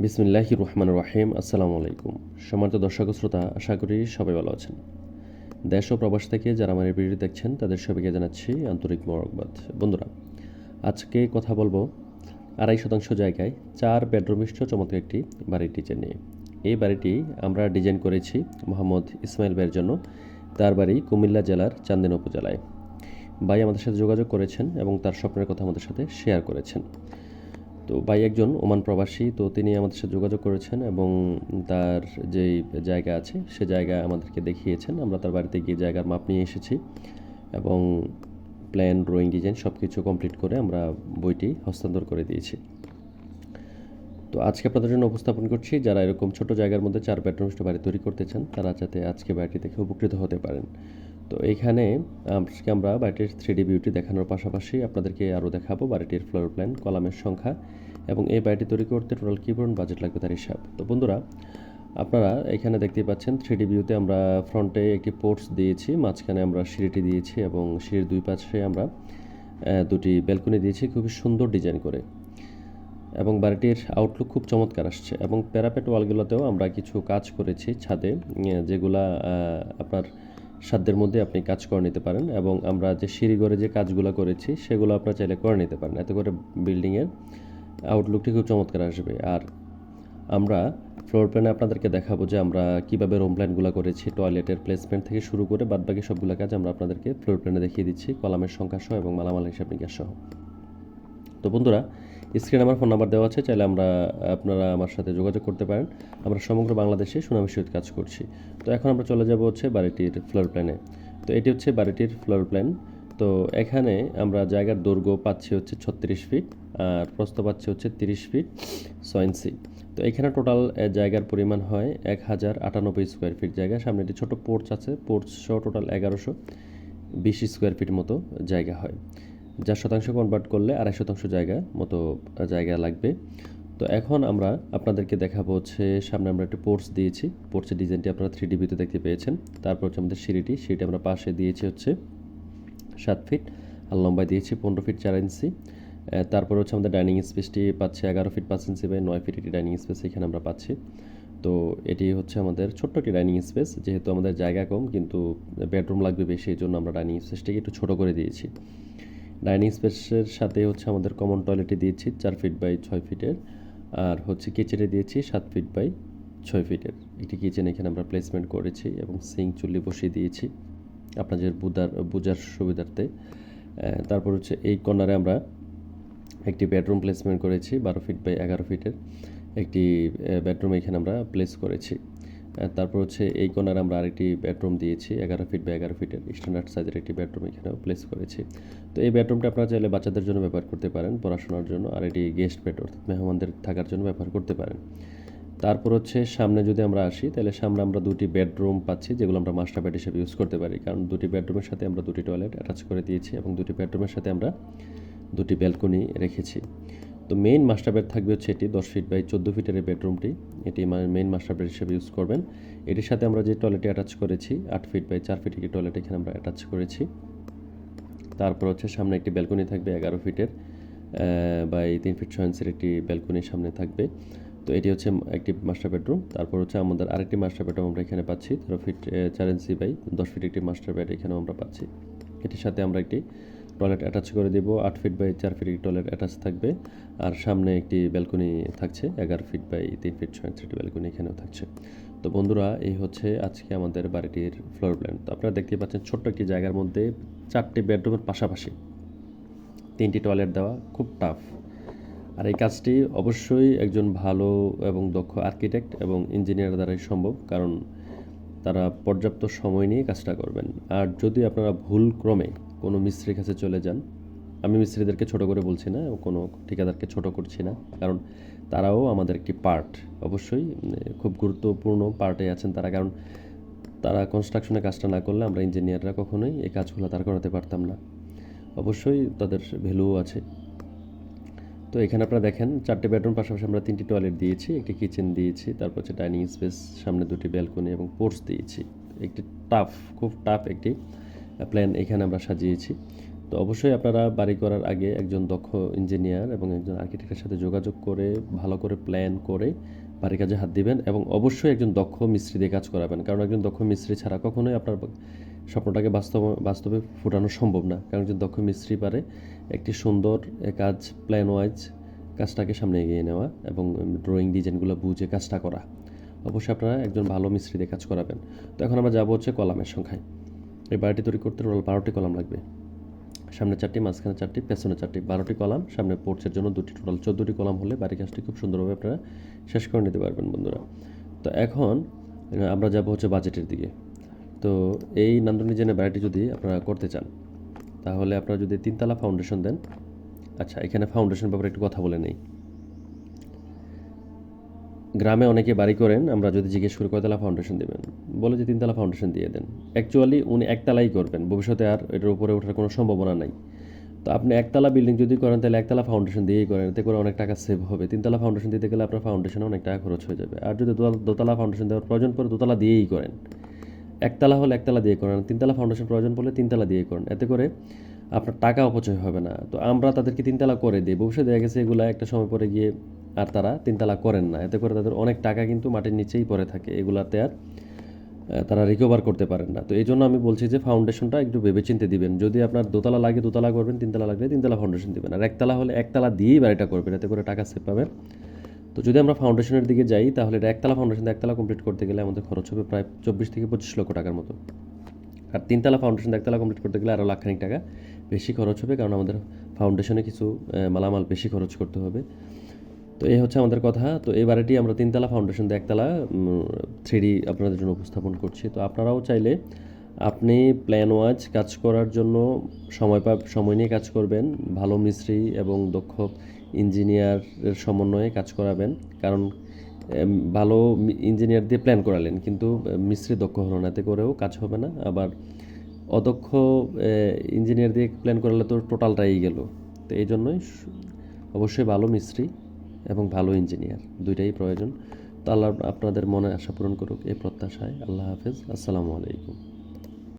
বিসমিল্লাহ রহমান রাহিম, আসসালামু আলাইকুম। সম্মানিত দর্শক শ্রোতা, আশা করি সবাই ভালো আছেন। দেশ ও প্রবাস থেকে যারা আমার এই ভিডিও দেখছেন, তাদের সবাইকে জানাচ্ছি আন্তরিক মোরকবাদ বন্ধুরা, আজকে কথা বলব আড়াই শতাংশ জায়গায় চার বেডরুমিষ্ঠ চমৎকার একটি বাড়ির ডিজাইন নিয়ে। এই বাড়িটি আমরা ডিজাইন করেছি মোহাম্মদ ইসমাইল ভাইয়ের জন্য। তার বাড়ি কুমিল্লা জেলার চান্দিনা উপজেলায়। ভাই আমাদের সাথে যোগাযোগ করেছেন এবং তার স্বপ্নের কথা আমাদের সাথে শেয়ার করেছেন। তো ভাই একজন ওমান প্রবাসী, তো তিনি আমাদের সাথে যোগাযোগ করেছেন এবং তার যেই জায়গা আছে সে জায়গা আমাদেরকে দেখিয়েছেন। আমরা তার বাড়িতে গিয়ে জায়গার মাপ নিয়ে এসেছি এবং প্ল্যান, ড্রয়িং, ডিজাইন সব কিছু কমপ্লিট করে আমরা বইটি হস্তান্তর করে দিয়েছি। তো আজকে আপনাদের জন্য উপস্থাপন করছি, যারা এরকম ছোট জায়গার মধ্যে চার বেডরুমষ্ট বাড়ি তৈরি করতে চান, তারা যাতে আজকে বাড়িটি দেখে উপকৃত হতে পারেন। তো এইখানে আজকে আমরা বাড়িটির থ্রি বিউটি দেখানোর পাশাপাশি আপনাদেরকে আরও দেখাবো বাড়িটির ফ্লোর প্ল্যান কলামের সংখ্যা এবং এই বাড়িটি তৈরি করতে টোটাল কী পরিমাণ বাজেট লাগবে তার হিসাব। তো বন্ধুরা, আপনারা এখানে দেখতেই পাচ্ছেন থ্রি ভিউতে আমরা ফ্রন্টে একটি পোর্টস দিয়েছি, মাঝখানে আমরা সিঁড়িটি দিয়েছি এবং সিঁড়ির দুই পাশে আমরা দুটি ব্যালকনি দিয়েছি খুবই সুন্দর ডিজাইন করে। এবং বাড়িটির আউটলুক খুব চমৎকার আসছে এবং প্যারাপেট ওয়ালগুলোতেও আমরা কিছু কাজ করেছি ছাদে যেগুলা আপনার সাধ্যের মধ্যে আপনি কাজ করে নিতে পারেন এবং আমরা যে সিঁড়িঘরে যে কাজগুলো করেছি, সেগুলো আপনার চাইলে করে নিতে পারেন। এতে করে বিল্ডিংয়ের আউটলুকটি খুব চমৎকার আসবে। আর আমরা ফ্লোর প্ল্যানে আপনাদেরকে দেখাবো যে আমরা কীভাবে রুম প্ল্যানগুলো করেছি টয়লেটের প্লেসমেন্ট থেকে শুরু করে বাদবাকি সবগুলো কাজ আমরা আপনাদেরকে ফ্লোর প্ল্যানে দেখিয়ে দিচ্ছি, কলামের সংখ্যা সহ এবং মালামাল হিসাব নিকাশ সহ। তো বন্ধুরা স্ক্রিনে আমার ফোন নাম্বার দেওয়া আছে, চাইলে আমরা, আপনারা আমার সাথে যোগাযোগ করতে পারেন। আমরা সমগ্র বাংলাদেশে সুনামের সহিত কাজ করছি। তো এখন আমরা চলে যাব হচ্ছে বাড়িটির ফ্লোর প্ল্যানে তো এটি হচ্ছে বাড়িটির ফ্লোর প্ল্যান তো এখানে আমরা জায়গার দৈর্ঘ্য পাচ্ছি হচ্ছে ছত্রিশ ফিট আর প্রস্থ পাচ্ছি হচ্ছে তিরিশ ফিট ইঞ্চি তো এখানে টোটাল জায়গার পরিমাণ হয় এক হাজার আটানব্বই স্কোয়ার ফিট জায়গা। সামনে একটি ছোটো পোর্চ আছে পোর্চ সহ টোটাল এগারোশো বিশ স্কোয়ার ফিট মতো জায়গা হয়। যা শতাংশ কনভার্ট করলে আড়াই শতাংশ জায়গা মতো জায়গা লাগবে। তো এখন আমরা আপনাদেরকে দেখাবো হচ্ছে, সামনে আমরা একটি পোর্টস দিয়েছি। পোর্টসের ডিজাইনটি আপনারা থ্রি ডিবিতে দেখতে পেয়েছেন। তারপর হচ্ছে আমাদের সিঁড়িটি সিঁড়িটি আমরা পাশে দিয়েছি হচ্ছে সাত ফিট আর লম্বায় দিয়েছি পনেরো ফিট চার ইঞ্চি তারপর হচ্ছে আমাদের ডাইনিং স্পেসটি পাচ্ছে এগারো ফিট পাঁচ ইঞ্চি বাই নয় ফিট একটি ডাইনিং স্পেস এখানে আমরা পাচ্ছি। তো এটি হচ্ছে আমাদের ছোট্ট একটি ডাইনিং স্পেস যেহেতু আমাদের জায়গা কম, কিন্তু বেডরুম লাগবে বেশি, এই জন্য আমরা ডাইনিং স্পেসটিকে একটু ছোটো করে দিয়েছি। ডাইনিং স্পেসের সাথে হচ্ছে আমাদের কমন টয়লেটে দিয়েছি চার ফিট বাই ছয় ফিটের আর হচ্ছে কিচেনে দিয়েছি সাত ফিট বাই ছয় ফিটের একটি কিচেন এখানে আমরা প্লেসমেন্ট করেছি এবং সিং চুল্লি বসিয়ে দিয়েছি আপনাদের বুঝার বুঝার সুবিধার্থে। তারপর হচ্ছে এই কর্নারে আমরা একটি বেডরুম প্লেসমেন্ট করেছি, বারো ফিট বাই এগারো ফিটের একটি বেডরুম এখানে আমরা প্লেস করেছি। তারপর হচ্ছে এই কর্নারে আমরা আরেকটি বেডরুম দিয়েছি, এগারো ফিট বা এগারো ফিটের স্ট্যান্ডার্ড সাইজের একটি বেডরুম এখানেও প্লেস করেছি। তো এই বেডরুমটা আপনারা চাইলে বাচ্চাদের জন্য ব্যবহার করতে পারেন, পড়াশোনার জন্য, আর এটি গেস্ট বেড অর্থাৎ মেহমানদের থাকার জন্য ব্যবহার করতে পারেন। তারপর হচ্ছে সামনে যদি আমরা আসি, তাহলে সামনে আমরা দুটি বেডরুম পাচ্ছি, যেগুলো আমরা মাস্টার বেড হিসেবে ইউজ করতে পারি। কারণ দুটি বেডরুমের সাথে আমরা দুটি টয়লেট অ্যাটাচ করে দিয়েছি এবং দুটি বেডরুমের সাথে আমরা দুটি ব্যালকনি রেখেছি। তো মেইন মাস্টার বেড থাকবে হচ্ছে এটি দশ ফিট বাই চোদ্দ ফিটের এই বেডরুমটি এটি মানে মেইন মাস্টার বেড হিসেবে ইউজ করবেন। এটির সাথে আমরা যে টয়লেটটি অ্যাটাচ করেছি, আট ফিট বাই চার ফিট একটি টয়লেট এখানে আমরা অ্যাটাচ করেছি। তারপর হচ্ছে সামনে একটি ব্যালকনি থাকবে এগারো ফিটের বাই তিন ফিট ছয় ইঞ্চের একটি ব্যালকনির সামনে থাকবে। তো এটি হচ্ছে একটি মাস্টার বেডরুম তারপর হচ্ছে আমাদের আরেকটি মাস্টার বেডরুম আমরা এখানে পাচ্ছি তেরো ফিট চার ইঞ্চি বাই দশ ফিট একটি মাস্টার বেড এখানেও আমরা পাচ্ছি। এটির সাথে আমরা একটি টয়লেট অ্যাটাচ করে দেব। আট ফিট বাই চার ফিট টয়লেট অ্যাটাচ থাকবে। আর সামনে একটি ব্যালকনি থাকছে, এগারো ফিট বাই তিন ফিট ছয় একটি ব্যালকনি এখানেও থাকছে। তো বন্ধুরা, এই হচ্ছে আজকে আমাদের বাড়িটির ফ্লোর প্ল্যান তো আপনারা দেখতে পাচ্ছেন ছোট্ট একটি জায়গার মধ্যে চারটি বেডরুমের পাশাপাশি তিনটি টয়লেট দেওয়া, খুব টাফ আর এই কাজটি অবশ্যই একজন ভালো এবং দক্ষ আর্কিটেক্ট এবং ইঞ্জিনিয়ার দ্বারাই সম্ভব, কারণ তারা পর্যাপ্ত সময় নিয়ে কাজটা করবেন। আর যদি আপনারা ভুল ক্রমে কোনো মিস্ত্রির কাছে চলে যান। আমি মিস্ত্রিদেরকে ছোট করে বলছি না কোনো ঠিকাদারকে ছোট করছি না। কারণ তারাও আমাদের একটি পার্ট অবশ্যই খুব গুরুত্বপূর্ণ পার্টে আছেন তারা। কারণ তারা কনস্ট্রাকশনের কাজটা না করলে আমরা ইঞ্জিনিয়াররা কখনোই এই কাজগুলো তার করাতে পারতাম না। অবশ্যই তাদের ভ্যালুও আছে। তো এখানে আপনারা দেখেন, চারটে বেডরুম পাশাপাশি আমরা তিনটি টয়লেট দিয়েছি, একটি কিচেন দিয়েছি, তারপর হচ্ছে ডাইনিং স্পেস সামনে দুটি ব্যালকনি এবং পোর্টস দিয়েছি। একটি টাফ খুব টাফ একটি প্ল্যান এখানে আমরা সাজিয়েছি। তো অবশ্যই আপনারা বাড়ি করার আগে একজন দক্ষ ইঞ্জিনিয়ার এবং একজন আর্কিটেক্টের সাথে যোগাযোগ করে, ভালো করে প্ল্যান করে বাড়ির কাজে হাত দিবেন এবং অবশ্যই একজন দক্ষ মিস্ত্রি দিয়ে কাজ করাবেন। কারণ একজন দক্ষ মিস্ত্রি ছাড়া কখনোই আপনার স্বপ্নটাকে বাস্তব, বাস্তবে ফোটানো সম্ভব না। কারণ একজন দক্ষ মিস্ত্রি পারে একটি সুন্দর কাজ প্ল্যান ওয়াইজ কাজটাকে সামনে এগিয়ে নেওয়া এবং ড্রয়িং ডিজাইনগুলো বুঝে কাজটা করা। অবশ্যই আপনারা একজন ভালো মিস্ত্রি দিয়ে কাজ করাবেন। তো এখন আমরা যাব হচ্ছে কলামের সংখ্যায়। এই বাড়িটি তৈরি করতে টোটাল বারোটি কলাম লাগবে। সামনে চারটি, মাঝখানে চারটি, পেছনে চারটি, বারোটি কলাম। সামনে পোর্চের জন্য দুটি, টোটাল চোদ্দোটি কলাম হলে বাড়ির কাজটি খুব সুন্দরভাবে আপনারা শেষ করে নিতে পারবেন বন্ধুরা। তো এখন, আমরা যাব হচ্ছে বাজেটের দিকে। তো এই নান্দনী জেনে বাড়িটি যদি আপনারা করতে চান, তাহলে আপনারা যদি তিনতলা ফাউন্ডেশন দেন আচ্ছা এখানে ফাউন্ডেশন ব্যাপারে একটু কথা বলে নেই। গ্রামে অনেকে বাড়ি করেন, আমরা যদি জিজ্ঞেস করি কয়তলা ফাউন্ডেশন দেবেন? বলে যে তিনতলা ফাউন্ডেশন দিয়ে দেন। অ্যাকচুয়ালি উনি একতলাই করবেন। ভবিষ্যতে আর এটার উপরে ওঠার কোনো সম্ভাবনা নাই। তো আপনি একতলা বিল্ডিং যদি করেন, তাহলে একতলা ফাউন্ডেশন দিয়েই করেন। এতে করে অনেক টাকা সেভ হবে। তিনতলা ফাউন্ডেশন দিতে গেলে আপনার ফাউন্ডেশনে অনেক টাকা খরচ হয়ে যাবে। আর যদি দোতলা- ফাউন্ডেশন দেওয়ার প্রয়োজন পড়ে, দোতলা দিয়েই করেন। একতলা হলে একতলা দিয়ে করেন। তিনতলা ফাউন্ডেশন প্রয়োজন পড়লে তিনতলা দিয়ে করেন। এতে করে আপনার টাকা অপচয় হবে না। তো আমরা তাদেরকে তিনতলা করে দিই। ভবিষ্যতে দেখা গেছে এগুলো একটা সময় পরে গিয়ে আর তারা তিনতলা করেন না। এতে করে তাদের অনেক টাকা কিন্তু মাটির নিচেই পড়ে থাকে। এগুলাতে আর তারা রিকভার করতে পারেন না। তো এই জন্য আমি বলছি যে ফাউন্ডেশনটা একটু ভেবেচিন্তে দিবেন। যদি আপনার দোতলা লাগে, দোতলা করবেন, তিনতলা লাগলে তিনতলা ফাউন্ডেশন দিবেন। আর একতলা হলে একতলা দিয়েই বাড়িটা করবেন, এতে করে টাকা সেভ পাবেন। তো যদি আমরা ফাউন্ডেশনের দিকে যাই, তাহলে এটা একতলা ফাউন্ডেশন একতলা কমপ্লিট করতে গেলে আমাদের খরচ হবে প্রায় চব্বিশ থেকে পঁচিশ লক্ষ টাকার মতো। আর তিনতলা ফাউন্ডেশন একতলা কমপ্লিট করতে গেলে আরও লাখখানিক টাকা বেশি খরচ হবে, কারণ আমাদের ফাউন্ডেশনে কিছু মালামাল বেশি খরচ করতে হবে। তো এই হচ্ছে আমাদের কথা। তো এই বাড়িটি আমরা তিনতলা ফাউন্ডেশন দিয়ে একতলা থ্রি আপনাদের জন্য উপস্থাপন করছি। তো আপনারাও চাইলে আপনি প্ল্যান ওয়াজ কাজ করার জন্য সময় পা, সময় নিয়ে কাজ করবেন। ভালো মিস্ত্রি এবং দক্ষ ইঞ্জিনিয়ারের সমন্বয়ে কাজ করাবেন। কারণ ভালো ইঞ্জিনিয়ার দিয়ে প্ল্যান করালেন, কিন্তু মিস্ত্রি দক্ষ হলো না। এতে করেও কাজ হবে না। আবার অদক্ষ ইঞ্জিনিয়ার দিয়ে প্ল্যান করালে তো টোটালটাই গেল। তো এই জন্যই অবশ্যই ভালো মিস্ত্রি। এবং ভালো ইঞ্জিনিয়ার, দুইটাই প্রয়োজন। তো আল্লাহ আপনাদের মনে আশা পূরণ করুক, এই প্রত্যাশায়। আল্লাহ হাফেজ। আসসালামু আলাইকুম।